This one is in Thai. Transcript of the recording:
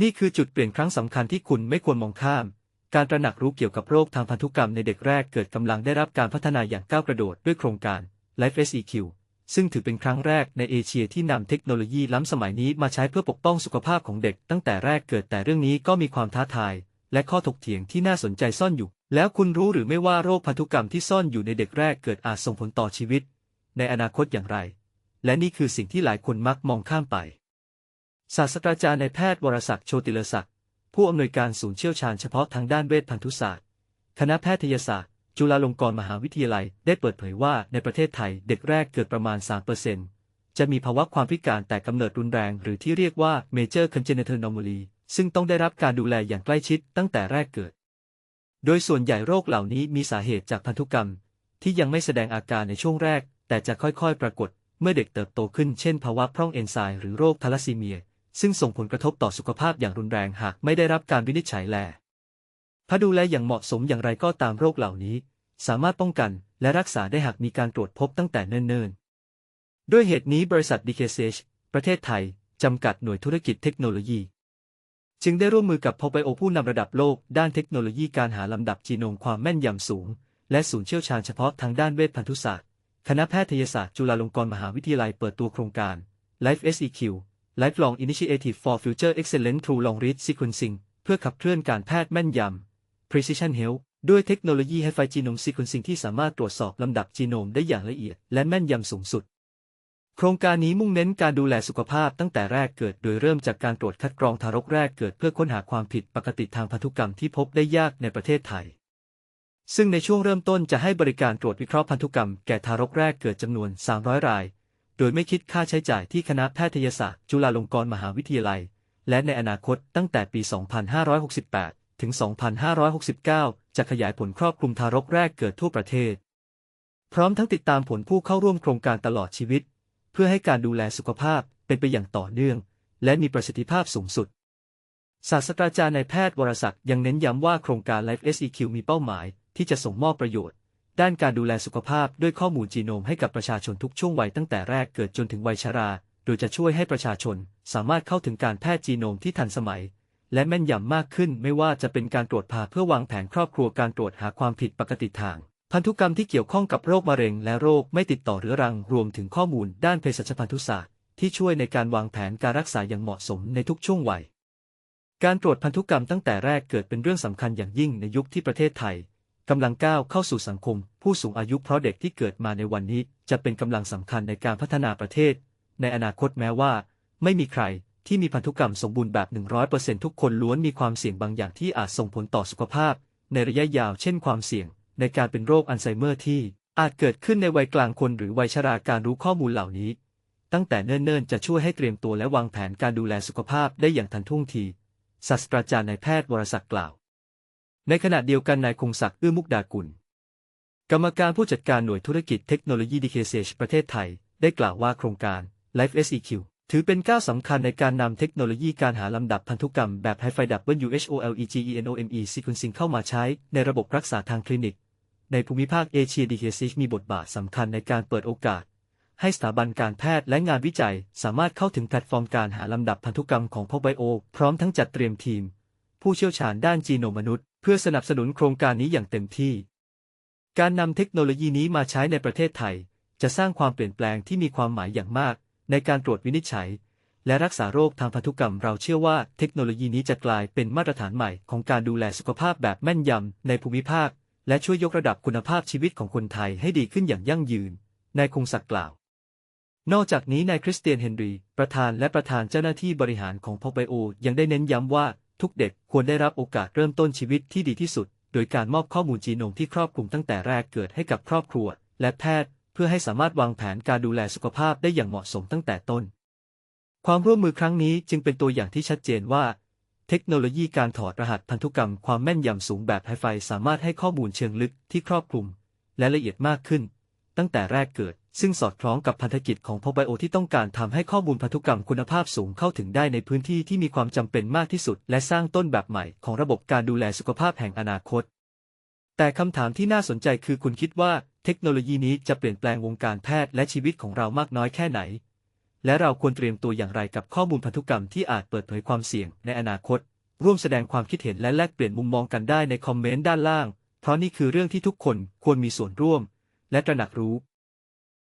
นี่คือจุดเปลี่ยนครั้งสำคัญที่คุณไม่ควรมองข้าม การตระหนักรู้เกี่ยวกับโรคทางพันธุกรรมในเด็กแรกเกิดกำลังได้รับการพัฒนาอย่างก้าวกระโดดด้วยโครงการ Life SEQ ซึ่งถือเป็นครั้งแรกในเอเชียที่นำเทคโนโลยีล้ำสมัยนี้มาใช้เพื่อปกป้องสุขภาพของเด็กตั้งแต่แรกเกิดแต่เรื่องนี้ก็มีความท้าทาย และข้อถกเถียงที่น่าสนใจซ่อนอยู่ แล้วคุณรู้หรือไม่ว่าโรคพันธุกรรมที่ซ่อนอยู่ในเด็กแรกเกิดอาจส่งผลต่อชีวิต ในอนาคตอย่างไร และนี่คือสิ่งที่หลายคนมักมองข้ามไป ศาสตราจารย์นายแพทย์วรศักดิ์โชติลศักดิ์ผู้อำนวยการศูนย์เชี่ยวชาญเฉพาะทางด้านเวชพันธุศาสตร์ คณะแพทยศาสตร์ จุฬาลงกรณ์มหาวิทยาลัย ได้เปิดเผยว่าในประเทศไทยเด็กแรกเกิดประมาณ 3%จะมีภาวะความพิการแต่กำเนิดรุนแรง หรือที่เรียกว่า major congenital anomaly ซึ่งต้องได้รับการดูแลอย่างใกล้ชิดตั้งแต่แรกเกิด โดยส่วนใหญ่โรคเหล่านี้มีสาเหตุจากพันธุกรรม ที่ยังไม่แสดงอาการในช่วงแรก แต่จะค่อยๆ ปรากฏ เมื่อเด็กเติบโตขึ้น เช่น ภาวะพร่องเอนไซม์หรือโรคทาลัสซีเมีย ซึ่งส่งผลกระทบต่อสุขภาพอย่างรุนแรงหากไม่ได้รับการวินิจฉัยแลถ้าดูแลอย่างเหมาะสมอย่างไรก็ตามโรคเหล่านี้ สามารถป้องกันและรักษาได้หากมีการตรวจพบตั้งแต่เนิ่นๆ ด้วยเหตุนี้บริษัท DKSH ประเทศไทย จำกัดหน่วยธุรกิจเทคโนโลยี จึงได้ร่วมมือกับพไบโอผู้นำระดับโลก ด้านเทคโนโลยีการหาลำดับจีโนมความแม่นยำสูง และศูนย์เชี่ยวชาญเฉพาะทางด้านเวชพันธุศาสตร์ คณะแพทยศาสตร์จุฬาลงกรณ์มหาวิทยาลัยเปิดตัวโครงการ Life SEQ Lifelong Initiative for Future Excellence Through Long Read Sequencing เพื่อขับเคลื่อนการแพทย์แม่นยำ Precision Health ด้วยเทคโนโลยี h i f i Genome Sequencing ที่สามารถตรวจสอบลำดับจีโนมได้อย่างละเอียด และแม่นยำสูงสุด โครงการนี้มุ่งเน้นการดูแลสุขภาพตั้งแต่แรกเกิด โดยเริ่มจากการตรวจคัดกรองทารกแรกเกิดเพื่อค้นหาความผิดปกติทางพันธุกรรมที่พบได้ยากในประเทศไทย ซึ่งในช่วงเริ่มต้นจะให้บริการตรวจวิเคราะห์พันธุกรรมแก่ทารกแรกเกิดจำนวน 300 ราย โดยไม่คิดค่าใช้จ่ายที่คณะแพทยศาสตร์ จุฬาลงกรณ์มหาวิทยาลัย และในอนาคตตั้งแต่ปี 2568 ถึง 2569 จะขยายผลครอบคลุมทารกแรกเกิดทั่วประเทศ พร้อมทั้งติดตามผลผู้เข้าร่วมโครงการตลอดชีวิต เพื่อให้การดูแลสุขภาพเป็นไปอย่างต่อเนื่อง และมีประสิทธิภาพสูงสุด ศาสตราจารย์นายแพทย์วรศักดิ์ยังเน้นย้ำว่าโครงการ Life SEQ มีเป้าหมายที่จะส่งมอบประโยชน์ ด้านการดูแลสุขภาพด้วยข้อมูลจีโนมให้กับประชาชนทุกช่วงวัยตั้งแต่แรกเกิดจนถึงวัยชรา โดยจะช่วยให้ประชาชนสามารถเข้าถึงการแพทย์จีโนมที่ทันสมัย และแม่นยำมากขึ้นไม่ว่าจะเป็นการตรวจพาเพื่อวางแผนครอบครัวการตรวจหาความผิดปกติทาง พันธุกรรมที่เกี่ยวข้องกับโรคมะเร็ง และโรคไม่ติดต่อเรื้อรังรวมถึงข้อมูลด้านเภสัชพันธุศาสตร์ที่ช่วยในการวางแผนการรักษาอย่างเหมาะสมในทุกช่วงวัย การตรวจพันธุกรรมตั้งแต่แรกเกิดเป็นเรื่องสำคัญอย่างยิ่งในยุคที่ประเทศไทย กำลังก้าวเข้าสู่สังคม ผู้สูงอายุเพราะเด็กที่เกิดมาในวันนี้ จะเป็นกำลังสำคัญในการพัฒนาประเทศ ในอนาคตแม้ว่า ไม่มีใครที่มีพันธุกรรมสมบูรณ์แบบ 100%ทุกคนล้วนมีความเสี่ยงบางอย่างที่อาจส่งผลต่อสุขภาพ ในระยะยาวเช่นความเสี่ยง ในการเป็นโรคอัลไซเมอร์ที่อาจเกิดขึ้นในวัยกลางคนหรือวัยชราการรู้ข้อมูลเหล่านี้ ตั้งแต่เนิ่นๆ จะช่วยให้เตรียมตัวและวางแผนการดูแลสุขภาพได้อย่างทันท่วงทีศาสตราจารย์นายแพทย์วรศักดิ์กล่าว ในขณะเดียวกันนายคงศักดิ์เอื้อมุกดากุล กรรมการผู้จัดการหน่วยธุรกิจเทคโนโลยี DKSH ประเทศไทย ได้กล่าวว่าโครงการ Life SEQ ถือเป็นก้าวสำคัญในการนำเทคโนโลยีการหาลำดับพันธุกรรมแบบ h i f i WHOLEGENOME sequencing เข้ามาใช้ในระบบรักษาทางคลินิก ในภูมิภาคเอเชีย DKSH มีบทบาทสำคัญในการเปิดโอกาส ให้สถาบันการแพทย์และงานวิจัยสามารถเข้าถึงแพลตฟอร์มการหาลำดับพันธุกรรมของพบไบโอ พร้อมทั้งจัดเตรียมทีม ผู้เชี่ยวชาญด้านจีโนมมนุษย์ เพื่อสนับสนุนโครงการนี้อย่างเต็มที่ การนำเทคโนโลยีนี้มาใช้ในประเทศไทย จะสร้างความเปลี่ยนแปลงที่มีความหมายอย่างมาก ในการตรวจวินิจฉัย และรักษาโรคทางพันธุกรรม เราเชื่อว่าเทคโนโลยีนี้จะกลายเป็นมาตรฐานใหม่ของการดูแลสุขภาพแบบแม่นยำในภูมิภาค และช่วยยกระดับคุณภาพชีวิตของคนไทยให้ดีขึ้นอย่างยั่งยืน นายคงศักดิ์กล่าว นอกจากนี้นายคริสเตียนเฮนรี ประธานและประธานเจ้าหน้าที่บริหารของพบไบโอยังได้เน้นย้ำว่า ทุกเด็กควรได้รับโอกาสเริ่มต้นชีวิตที่ดีที่สุด โดยการมอบข้อมูลจีโนมที่ครอบคลุมตั้งแต่แรกเกิดให้กับครอบครัว และแพทย์ เพื่อให้สามารถวางแผนการดูแลสุขภาพได้อย่างเหมาะสมตั้งแต่ต้น ความร่วมมือครั้งนี้จึงเป็นตัวอย่างที่ชัดเจนว่า เทคโนโลยีการถอดรหัสพันธุกรรมความแม่นยำสูงแบบไฮไฟสามารถให้ข้อมูลเชิงลึกที่ครอบคลุม และละเอียดมากขึ้น ตั้งแต่แรกเกิด ซึ่งสอดคล้องกับพันธกิจของพไบโอที่ต้องการทำให้ข้อมูลพันธุกรรมคุณภาพสูงเข้าถึงได้ในพื้นที่ที่มีความจำเป็นมากที่สุด และสร้างต้นแบบใหม่ของระบบการดูแลสุขภาพแห่งอนาคต แต่คำถามที่น่าสนใจคือคุณคิดว่าเทคโนโลยีนี้จะเปลี่ยนแปลงวงการแพทย์และชีวิตของเรามากน้อยแค่ไหน และเราควรเตรียมตัวอย่างไรกับข้อมูลพันธุกรรมที่อาจเปิดเผยความเสี่ยงในอนาคต ร่วมแสดงความคิดเห็นและแลกเปลี่ยนมุมมองกันได้ในคอมเมนต์ด้านล่าง เพราะนี่คือเรื่องที่ทุกคนควรมีส่วนร่วม และตระหนักรู้